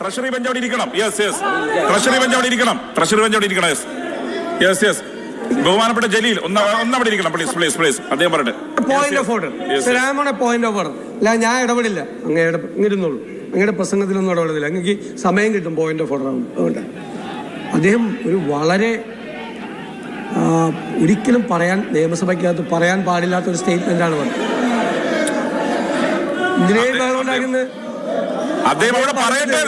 Treasury bench അവിടെ ഇരിക്കണം. Yes yes treasury bench അവിടെ ഇരിക്കണം. ട്രഷറി ബെഞ്ച് അവിടെ ഇരിക്കണം. യെസ് യെസ് യെസ് ബഹുമാനപ്പെട്ട ജലീൽ ഒന്ന് ഒന്ന് അവിടെ ഇരിക്കണം. പ്ലീസ് പ്ലീസ് പ്ലീസ് അദ്ദേഹം പറയട്ടെ point of order yes. Point of order അല്ല ഞാൻ ഇടപെടില്ല. അങ്ങ് ഇങ്ങിരുന്നുള്ളൂ അങ്ങയുടെ പ്രസംഗത്തിലൊന്നും ഇടപെടുന്നില്ല അങ്ങക്ക് സമയം കിട്ടും പോയിന്റ് ഓഫ് ഓർഡർ അതുകൊണ്ട് അദ്ദേഹം ഒരു വളരെ ഒരിക്കലും പറയാൻ നിയമസഭയ്ക്കകത്ത് പറയാൻ പാടില്ലാത്ത ഒരു സ്റ്റേറ്റ്മെന്റ് ആണ് പറഞ്ഞത്. ഇതിനെ ഉണ്ടാക്കുന്നത് അദ്ദേഹം ഇവിടെ പറയട്ടെ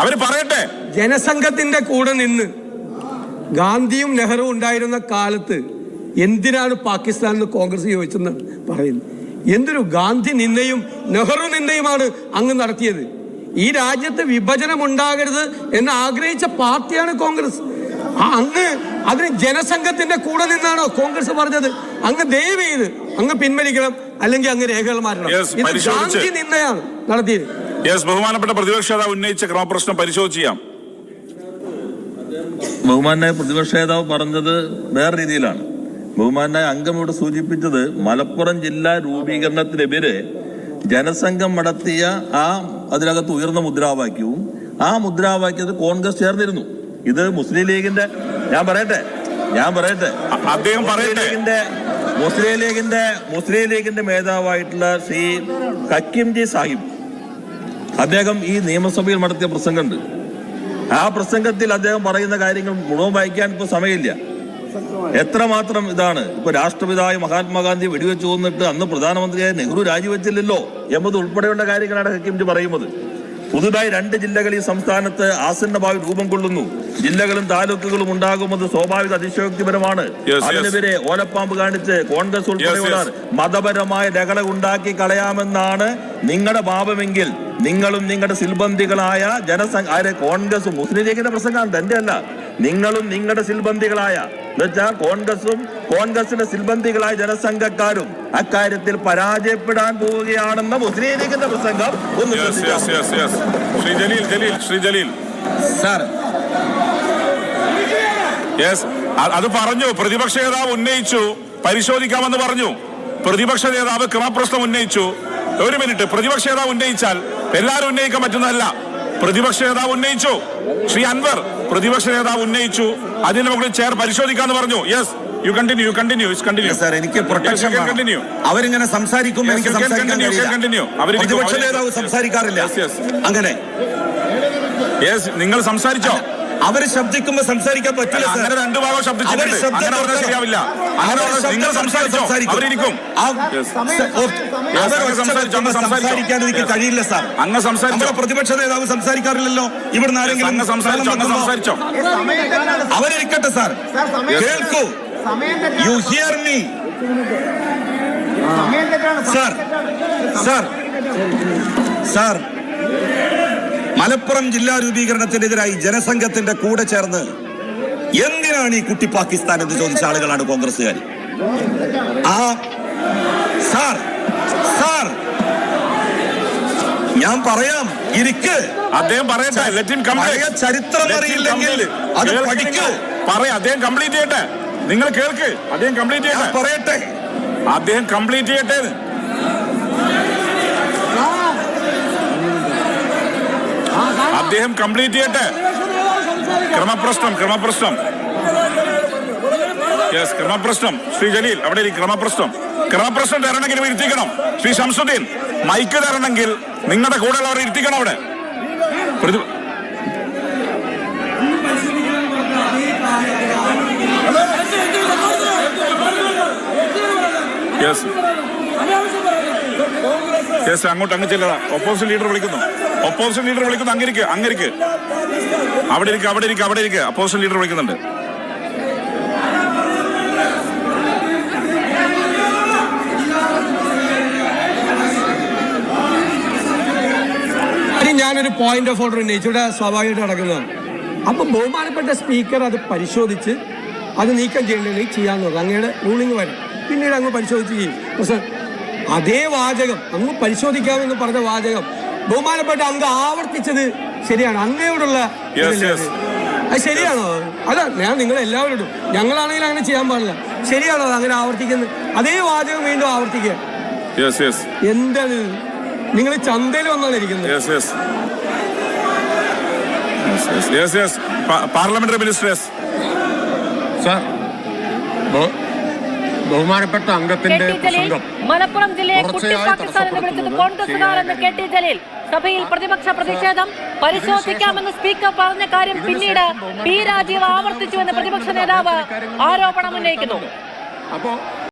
അവർ പറയട്ടെ. ജനസംഘത്തിന്റെ കൂടെ നിന്ന് ഗാന്ധിയും നെഹ്റുവും ഉണ്ടായിരുന്ന കാലത്ത് എന്തിനാണ് പാകിസ്ഥാനിൽ കോൺഗ്രസ് ചോദിച്ചെന്ന് പറയുന്നത്? എന്തൊരു ഗാന്ധി നിന്നയും നെഹ്റു നിന്നയുമാണ് അങ്ങ് നടത്തിയത്. ഈ രാജ്യത്ത് വിഭജനം ഉണ്ടാകരുത് എന്ന് ആഗ്രഹിച്ച പാർട്ടിയാണ് കോൺഗ്രസ്. അങ്ങ് അതിന് ജനസംഘത്തിന്റെ കൂടെ നിന്നാണോ കോൺഗ്രസ് പറഞ്ഞത്? അങ്ങ് ദയവ് ചെയ്ത് അങ്ങ് പിൻവലിക്കണം അല്ലെങ്കിൽ അങ്ങ് രേഖകൾ മാറ്റണം. ഇത് ഗാന്ധി നിന്നയാണ് നടത്തിയത്. യെസ് ബഹുമാനപ്പെട്ട പ്രതിപക്ഷ നേതാവ് ഉന്നയിച്ച ക്രമപ്രശ്നം പരിശോധിച്ച് ചെയ്യാം. ബഹുമാനായ പ്രതിപക്ഷ നേതാവ് പറഞ്ഞത് വേറെ രീതിയിലാണ്. ബഹുമാനായ അംഗം ഇവിടെ സൂചിപ്പിച്ചത് മലപ്പുറം ജില്ലാ രൂപീകരണത്തിനെതിരെ ജനസംഘം നടത്തിയ ആ അതിനകത്ത് ഉയർന്ന മുദ്രാവാക്യവും ആ മുദ്രാവാക്യത്തിൽ കോൺഗ്രസ് ചേർന്നിരുന്നു. ഇത് മുസ്ലിം ലീഗിന്റെ ഞാൻ പറയട്ടെ ഞാൻ പറയട്ടെ. അദ്ദേഹം ലീഗിന്റെ മുസ്ലിം ലീഗിന്റെ മുസ്ലിം ലീഗിന്റെ മേധാവായിട്ടുള്ള ശ്രീ ഹക്കിംജി സാഹിബ് അദ്ദേഹം ഈ നിയമസഭയിൽ നടത്തിയ പ്രസംഗമുണ്ട്. ആ പ്രസംഗത്തിൽ അദ്ദേഹം പറയുന്ന കാര്യങ്ങൾ മുഴുവൻ വായിക്കാൻ ഇപ്പൊ സമയമില്ല. എത്രമാത്രം ഇതാണ്? ഇപ്പൊ രാഷ്ട്രപിതായ മഹാത്മാഗാന്ധി വെടിവെച്ചു കൊന്നിട്ട് അന്ന് പ്രധാനമന്ത്രിയായ നെഹ്റു രാജിവെച്ചില്ലല്ലോ എന്നത് ഉൾപ്പെടെയുള്ള കാര്യങ്ങളാണ് ഹക്കിംജി പറയുന്നത്. പുതുതായി രണ്ട് ജില്ലകൾ ഈ സംസ്ഥാനത്ത് ആസന്നഭാവി രൂപം കൊള്ളുന്നു. ജില്ലകളും താലൂക്കുകളും ഉണ്ടാകുന്നത് സ്വാഭാവിക അതിശയോക്തിപരമാണ്. അതിനെതിരെ ഓലപ്പാമ്പ് കാണിച്ച് കോൺഗ്രസ് ഉൾപ്പെടെയുള്ള മതപരമായ രകള ഉണ്ടാക്കി കളയാമെന്നാണ് നിങ്ങളുടെ ഭാവമെങ്കിൽ നിങ്ങളും നിങ്ങളുടെ സിൽബന്ധികളായ ജനസംഘ ആരെ കോൺഗ്രസും മുസ്ലിം ലീഗിന്റെ പ്രസംഗമാണ് തന്റെ അല്ല. നിങ്ങളും നിങ്ങളുടെ സിൽബന്ധികളായ എന്നുവെച്ചാൽ കോൺഗ്രസും കോൺഗ്രസിന്റെ സിൽബന്ധികളായ ജനസംഘക്കാരും അക്കാര്യത്തിൽ പരാജയപ്പെടാൻ പോവുകയാണെന്ന മുസ്ലിം ലീഗിന്റെ പ്രസംഗം ഒന്ന് yes yes yes yes Shri Jaleel Jaleel Shri Jaleel. Sir yes അത് പറഞ്ഞു. പ്രതിപക്ഷ നേതാവ് ഉന്നയിച്ചു. പരിശോധിക്കാമെന്ന് പറഞ്ഞു. പ്രതിപക്ഷ നേതാവ് ക്രമപ്രശ്നം ഉന്നയിച്ചു. ഒരു മിനിറ്റ്. പ്രതിപക്ഷ നേതാവ് ഉന്നയിച്ചാൽ എല്ലാവരും ഉന്നയിക്കാൻ പറ്റുന്നതല്ല. പ്രതിപക്ഷ നേതാവ് ഉന്നയിച്ചു. ശ്രീ അൻവർ പ്രതിപക്ഷ നേതാവ് ഉന്നയിച്ചു. അതിന് മുകളിൽ ചെയർ പരിശോധിക്കാന്ന് പറഞ്ഞു. Yes you continue continue continue sir എനിക്ക് പ്രൊട്ടക്ഷൻ കണ്ടിന്യൂ അവരിങ്ങനെ സംസാരിക്കും എനിക്ക് അവരിരിക്കും, പ്രതിപക്ഷ നേതാവ് സംസാരിക്കാറില്ല. അങ്ങനെ. യെസ് നിങ്ങൾ സംസാരിച്ചോ? അവർ ശബ്ദിക്കുമ്പോ സംസാരിക്കാൻ പറ്റില്ല സാർ അങ്ങനെ രണ്ടു ഭാഗം അങ്ങനെ. ശരിയാവില്ല. അങ്ങനെ നിങ്ങൾ സംസാരിച്ചോ? അവരിരിക്കും. സംസാരിക്കാൻ എനിക്ക്. കഴിയില്ല സാർ അങ്ങ് സംസാരിച്ചോ? പ്രതിപക്ഷ നേതാവ് സംസാരിക്കാറില്ലല്ലോ. ഇവിടുന്ന് ആരെങ്കിലും അങ്ങ് സംസാരിച്ചോ? അങ്ങ് സംസാരിച്ചോ? അവരിരിക്കട്ടെ സാർ കേൾക്കൂ. You hear me sir sir sir Malappuram ജില്ലാ രൂപീകരണത്തിനെതിരായി ജനസംഘത്തിന്റെ കൂടെ ചേർന്ന് എന്തിനാണ് ഈ കുട്ടി പാകിസ്ഥാൻ എന്ന് ചോദിച്ച ആളുകളാണ് കോൺഗ്രസ്സുകാർ ആ സാർ സാർ ഞാൻ പറയാം ഇരിക്ക്. അദ്ദേഹം പറയട്ടെ ചരിത്രം അറിയില്ലെങ്കിൽ അത് പഠിക്കൂ. പറയാം അദ്ദേഹം കംപ്ലീറ്റ് ചെയ്യട്ടെ. നിങ്ങൾ കേൾക്ക്. അദ്ദേഹം കംപ്ലീറ്റ് ചെയ്യട്ടെ. പറയട്ടെ. അദ്ദേഹം കംപ്ലീറ്റ് ചെയ്യട്ടെ അദ്ദേഹം കംപ്ലീറ്റ് ചെയ്യട്ടെ. ക്രമപ്രശ്നം ക്രമപ്രശ്നം. യെസ് ക്രമപ്രശ്നം. ശ്രീ ജലീൽ അവിടെ ക്രമപ്രശ്നം. ക്രമപ്രശ്നം തരണമെങ്കിൽ ഇരുത്തിക്കണം. ശ്രീ ശംസുദ്ദീൻ മൈക്ക് തരണമെങ്കിൽ നിങ്ങളുടെ കൂടെയുള്ളവർ ഇരുത്തിക്കണം അവിടെ. യെസ് യെസ് അങ്ങോട്ട് അങ്ങ് ചെല്ലതാ ഓപ്പോസിറ്റ് ലീഡർ വിളിക്കുന്നു. ഒപ്പോസിറ്റ് ലീഡർ വിളിക്കുന്നു അങ്ങിരിക്ക് അങ്ങിരിക്ക് അവിടെ ഇരിക്കുക അവിടെ ഇരിക്കുക അവിടെ ഇരിക്കുക ഒപ്പോസിഷൻ ലീഡർ വിളിക്കുന്നുണ്ട്. ഞാനൊരു പോയിന്റ് ഓഫ് ഓർഡർ ഉന്നയിച്ചു ഇവിടെ സ്വാഭാവികമായിട്ട് നടക്കുന്നതാണ്. അപ്പൊ ബഹുമാനപ്പെട്ട സ്പീക്കർ അത് പരിശോധിച്ച് അത് നീക്കം ചെയ്യേണ്ടത് ചെയ്യാന്ന് പറഞ്ഞു. അങ്ങയുടെ റൂളിംഗ് വരും. പിന്നീട് അങ്ങ് പരിശോധിച്ച് ചെയ്യും. അതേ വാചകം അങ്ങ് പരിശോധിക്കാമെന്ന് പറഞ്ഞ വാചകം ബഹുമാനപ്പെട്ട അങ്ങ് ആവർത്തിച്ചത് ശരിയാണ്. അങ്ങയോടുള്ള. അത്? ശരിയാണോ? അല്ല ഞാൻ നിങ്ങൾ എല്ലാവരോടും ഞങ്ങളാണെങ്കിൽ അങ്ങനെ ചെയ്യാൻ പാടില്ല. ശരിയാണോ അത് അങ്ങനെ ആവർത്തിക്കുന്നത്? അതേ വാചകം വീണ്ടും ആവർത്തിക്കുക. യെസ് യെസ് എന്താണ്? നിങ്ങൾ ചന്തയിൽ വന്നാണ് ഇരിക്കുന്നത്. Yes yes yes yes parliamentary ministers sir ബഹുമാനപ്പെട്ട അംഗത്തിന്റെ മലപ്പുറം ജില്ലയെ എന്ന് കെ ടി ജലീൽ സഭയിൽ പ്രതിപക്ഷ പ്രതിഷേധം പരിശോധിക്കാമെന്ന് സ്പീക്കർ പറഞ്ഞ കാര്യം പിന്നീട് പി രാജീവ് ആവർത്തിച്ചുവെന്ന് പ്രതിപക്ഷ നേതാവ് ആരോപണം ഉന്നയിക്കുന്നു. അപ്പോ